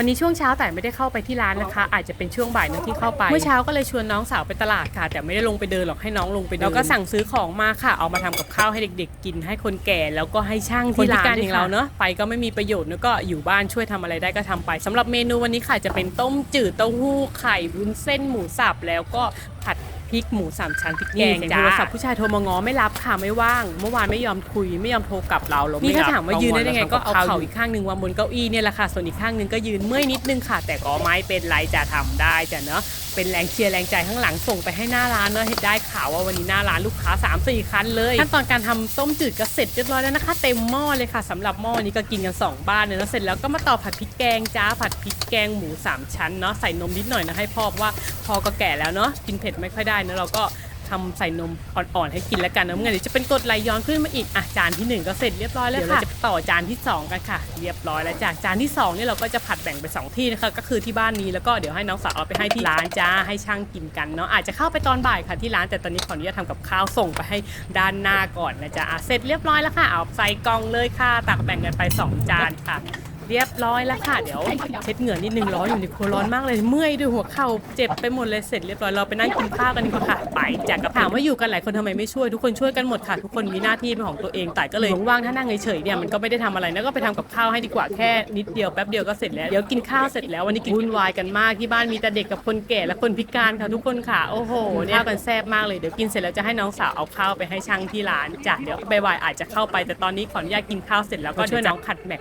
วันนี้ช่วงเช้าแต่ไม่ได้เข้าไปที่ร้านนะคะ อาจจะเป็นช่วงบ่ายนะที่เข้าไป เมื่อเช้าก็เลยชวนน้องสาวไปตลาดค่ะ แต่ไม่ได้ลงไปเดินหรอกให้น้องลงไปเดินแล้วก็สั่งซื้อของมาค่ะ เอามาทำกับข้าวให้เด็ก ๆ กินให้คนแก่แล้วก็ให้ช่างที่ร้านอย่างเราเนอะไปก็ไม่มีประโยชน์แล้วก็อยู่บ้านช่วยทำอะไรได้ก็ทำไปสำหรับเมนูวันนี้ค่ะจะเป็นต้มจืดเต้าหู้ไข่วุ้นเส้นหมูสับแล้วก็ผัด พริกหมูสามชั้นพริกแกงจ้าโทรศัพท์ผู้ชายโทรมาง้อไม่รับค่ะไม่ว่าง เมื่อวานไม่ยอมคุยไม่ยอมโทรกลับเราเรานี่ถ้าถามว่ายืนได้ยังไงก็เอาเข่าอีกข้างหนึ่งวางบนเก้าอี้เนี่ยแหละค่ะส่วนอีกข้างหนึ่งก็ยืนเมื่อยนิดนึงค่ะ แต่ก็ไม่เป็นไรจะทำได้จ้ะเนาะเป็นแรงเชียร์แรงใจข้างหลังส่งไปให้หน้าร้านเนาะเห็นได้ข่าวว่าวันนี้หน้าร้านลูกค้า 3 4 คันเลยขั้นตอนการทำต้มจืดก็เสร็จเรียบร้อยแล้วนะคะ เต็มหม้อเลยค่ะสำหรับหม้อนี้ก็กินกันสองบ้านเลยนาะเสร็จแล้วก็มาต่อผัดพริกแกงจ้าผัดพริกแกงหมูสามชั้นเนาะใส่นมนิดหน่อยนะให้พ่อว่าพอก็แก่แล้วเนาะกินเผ็ดไม่ค่อยได้นะเราก็ ทำใส่นมอ่อนๆให้กินแล้วกันนะเมื่อไงเดี๋ยวจะเป็นกรดไหลย้อนขึ้นมาอีกอะจานที่หนึ่งก็เสร็จเรียบร้อยแล้วค่ะเดี๋ยวเราจะต่อจานที่สองกันค่ะ เรียบร้อยแล้วจากจานที่สองเนี่ยเราก็จะผัดแบ่งเป็นสองที่นะคะก็คือที่บ้านนี้แล้วก็เดี๋ยวให้น้องสาวเอาไปให้ที่ร้านจ้าให้ช่างกินกันเนาะอาจจะเข้าไปตอนบ่ายค่ะที่ร้านแต่ตอนนี้ขออนุญาตทำกับข้าวส่งไปให้ด้านหน้าก่อนนะจ๊ะอะเสร็จเรียบร้อยแล้วค่ะเอาใส่กล่องเลยค่ะตักแบ่งกันไปสองจานค่ะ เรียบร้อยแล้วค่ะ เดี๋ยวเช็ดเหงื่อนิดนึงร้อนอยู่ในครัวร้อนมากเลยเมื่อยด้วยหัวเข่าเจ็บไปหมดเลยเสร็จเรียบร้อยเราไปนั่งกินข้าวกันดีกว่าค่ะไปจากกับถามว่าอยู่กันหลายคนทำไมไม่ช่วยทุกคนช่วยกันหมดค่ะ ทุกคนมีหน้าที่เป็นของตัวเองแต่ก็เลยว่างๆถ้านั่งเฉยๆเนี่ยมันก็ไม่ได้ทำอะไรนะก็ไปทำกับข้าวให้ดีกว่าแค่นิดเดียวแป๊บเดียวก็เสร็จแล้วเดี๋ยวกินข้าวเสร็จแล้ววันนี้กินวุ่นวายกันมากที่บ้านมีแต่เด็กกับคนแก่และคนพิการค่ะทุกคนค่ะโอ้โหเนี่ยข้าวกันแซ่บมากเลยเดี๋ยวกินเสร็จแล้วจะให้น้องสาวเอาข้าวไปให้ช่างที่ร้านจ้ะเดี๋ยวบ่ายๆอาจจะเข้าไปแต่ตอนนี้ขออนุญาตกินข้าวเสร็จแล้วก็ช่วยน้องขัดแม็ก